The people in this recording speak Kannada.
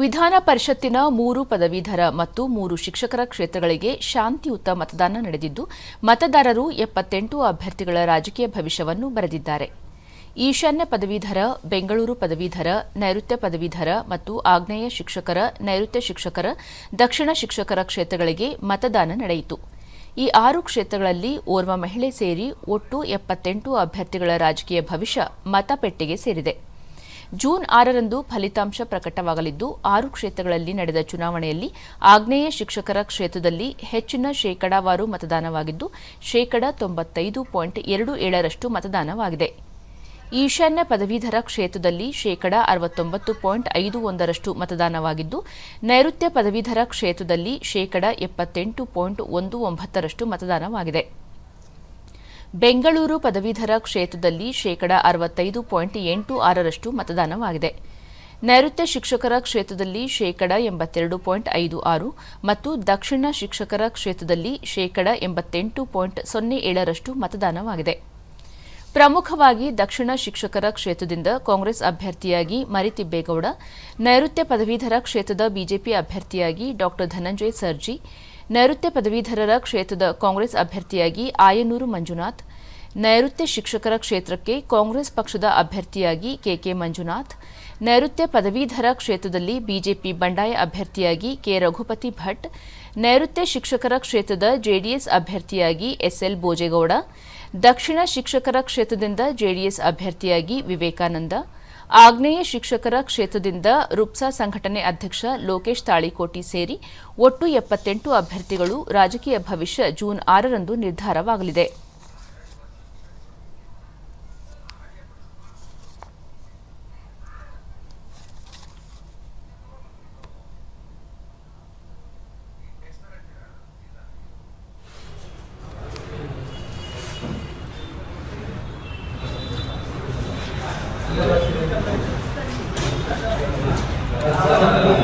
ವಿಧಾನ ಪರಿಷತ್ತಿನ ಮೂರು ಪದವೀಧರ ಮತ್ತು ಮೂರು ಶಿಕ್ಷಕರ ಕ್ಷೇತ್ರಗಳಿಗೆ ಶಾಂತಿಯುತ ಮತದಾನ ನಡೆದಿದ್ದು, ಮತದಾರರು ಎಪ್ಪತ್ತೆಂಟು ಅಭ್ಯರ್ಥಿಗಳ ರಾಜಕೀಯ ಭವಿಷ್ಯವನ್ನು ಬರೆದಿದ್ದಾರೆ. ಈಶಾನ್ಯ ಪದವೀಧರ, ಬೆಂಗಳೂರು ಪದವೀಧರ, ನೈಋತ್ಯ ಪದವೀಧರ ಮತ್ತು ಆಗ್ನೇಯ ಶಿಕ್ಷಕರ, ನೈಋತ್ಯ ಶಿಕ್ಷಕರ, ದಕ್ಷಿಣ ಶಿಕ್ಷಕರ ಕ್ಷೇತ್ರಗಳಿಗೆ ಮತದಾನ ನಡೆಯಿತು. ಈ ಆರು ಕ್ಷೇತ್ರಗಳಲ್ಲಿ ಓರ್ವ ಮಹಿಳೆ ಸೇರಿ ಒಟ್ಟು ಎಪ್ಪತ್ತೆಂಟು ಅಭ್ಯರ್ಥಿಗಳ ರಾಜಕೀಯ ಭವಿಷ್ಯ ಮತಪೆಟ್ಟಿಗೆ ಸೇರಿದೆ. ಜೂನ್ ಆರರಂದು ಫಲಿತಾಂಶ ಪ್ರಕಟವಾಗಲಿದ್ದು, ಆರು ಕ್ಷೇತ್ರಗಳಲ್ಲಿ ನಡೆದ ಚುನಾವಣೆಯಲ್ಲಿ ಆಗ್ನೇಯ ಶಿಕ್ಷಕರ ಕ್ಷೇತ್ರದಲ್ಲಿ ಹೆಚ್ಚಿನ ಶೇಕಡಾವಾರು ಮತದಾನವಾಗಿದ್ದು, ಶೇಕಡ ತೊಂಬತ್ತೈದು ಪಾಯಿಂಟ್ ಎರಡು ಏಳರಷ್ಟು ಮತದಾನವಾಗಿದೆ. ಈಶಾನ್ಯ ಪದವೀಧರ ಕ್ಷೇತ್ರದಲ್ಲಿ ಶೇಕಡ ಅರವತ್ತೊಂಬತ್ತು ಪಾಯಿಂಟ್ ಐದು ಒಂದರಷ್ಟು ಮತದಾನವಾಗಿದ್ದು, ನೈಋತ್ಯ ಪದವೀಧರ ಕ್ಷೇತ್ರದಲ್ಲಿ ಶೇಕಡ ಎಪ್ಪತ್ತೆಂಟು ಪಾಯಿಂಟ್ ಒಂದು ಒಂಬತ್ತರಷ್ಟು ಮತದಾನವಾಗಿದೆ. ಬೆಂಗಳೂರು ಪದವೀಧರ ಕ್ಷೇತ್ರದಲ್ಲಿ ಶೇಕಡ ಅರವತ್ತೈದು ಪಾಯಿಂಟ್ ಎಂಟು ಆರರಷ್ಟು ಮತದಾನವಾಗಿದೆ. ನೈಋತ್ಯ ಶಿಕ್ಷಕರ ಕ್ಷೇತ್ರದಲ್ಲಿ ಶೇಕಡ ಎಂಬತ್ತೆರಡು ಪಾಯಿಂಟ್ ಐದು ಆರು ಮತ್ತು ದಕ್ಷಿಣ ಶಿಕ್ಷಕರ ಕ್ಷೇತ್ರದಲ್ಲಿ ಶೇಕಡ ಎಂಬತ್ತೆಂಟು ಪಾಯಿಂಟ್ ಸೊನ್ನೆ ಏಳರಷ್ಟು ಮತದಾನವಾಗಿದೆ. ಪ್ರಮುಖವಾಗಿ ದಕ್ಷಿಣ ಶಿಕ್ಷಕರ ಕ್ಷೇತ್ರದಿಂದ ಕಾಂಗ್ರೆಸ್ ಅಭ್ಯರ್ಥಿಯಾಗಿ ಮರಿತಿಬ್ಬೇಗೌಡ ನೈಋತ್ಯ ಪದವೀಧರ ಕ್ಷೇತ್ರದ ಬಿಜೆಪಿ ಅಭ್ಯರ್ಥಿಯಾಗಿ ಡಾ ಧನಂಜಯ ಸರ್ಜಿ, ನೈಋತ್ಯ ಪದವೀಧರರ ಕ್ಷೇತ್ರದ ಕಾಂಗ್ರೆಸ್ ಅಭ್ಯರ್ಥಿಯಾಗಿ ಆಯನೂರು ಮಂಜುನಾಥ್ ನೈಋತ್ಯ ಶಿಕ್ಷಕರ ಕ್ಷೇತ್ರಕ್ಕೆ ಕಾಂಗ್ರೆಸ್ ಪಕ್ಷದ ಅಭ್ಯರ್ಥಿಯಾಗಿ ಕೆಕೆ ಮಂಜುನಾಥ್, ನೈಋತ್ಯ ಪದವೀಧರ ಕ್ಷೇತ್ರದಲ್ಲಿ ಬಿಜೆಪಿ ಬಂಡಾಯ ಅಭ್ಯರ್ಥಿಯಾಗಿ ಕೆ. ರಘುಪತಿ ಭಟ್, ನೈಋತ್ಯ ಶಿಕ್ಷಕರ ಕ್ಷೇತ್ರದ ಜೆಡಿಎಸ್ ಅಭ್ಯರ್ಥಿಯಾಗಿ ಎಸ್ಎಲ್ ಭೋಜೇಗೌಡ, ದಕ್ಷಿಣ ಶಿಕ್ಷಕರ ಕ್ಷೇತ್ರದಿಂದ ಜೆಡಿಎಸ್ ಅಭ್ಯರ್ಥಿಯಾಗಿ ವಿವೇಕಾನಂದ, ಆಗ್ನೇಯ ಶಿಕ್ಷಕರ ಕ್ಷೇತ್ರದಿಂದ ರುಪ್ಸಾ ಸಂಘಟನೆ ಅಧ್ಯಕ್ಷ ಲೋಕೇಶ್ ತಾಳಿಕೋಟಿ ಸೇರಿ ಒಟ್ಟು ಎಪ್ಪತ್ತೆಂಟು ಅಭ್ಯರ್ಥಿಗಳು ರಾಜಕೀಯ ಭವಿಷ್ಯ ಜೂನ್ ಆರರಂದು ನಿರ್ಧಾರವಾಗಲಿದೆ. Thank you.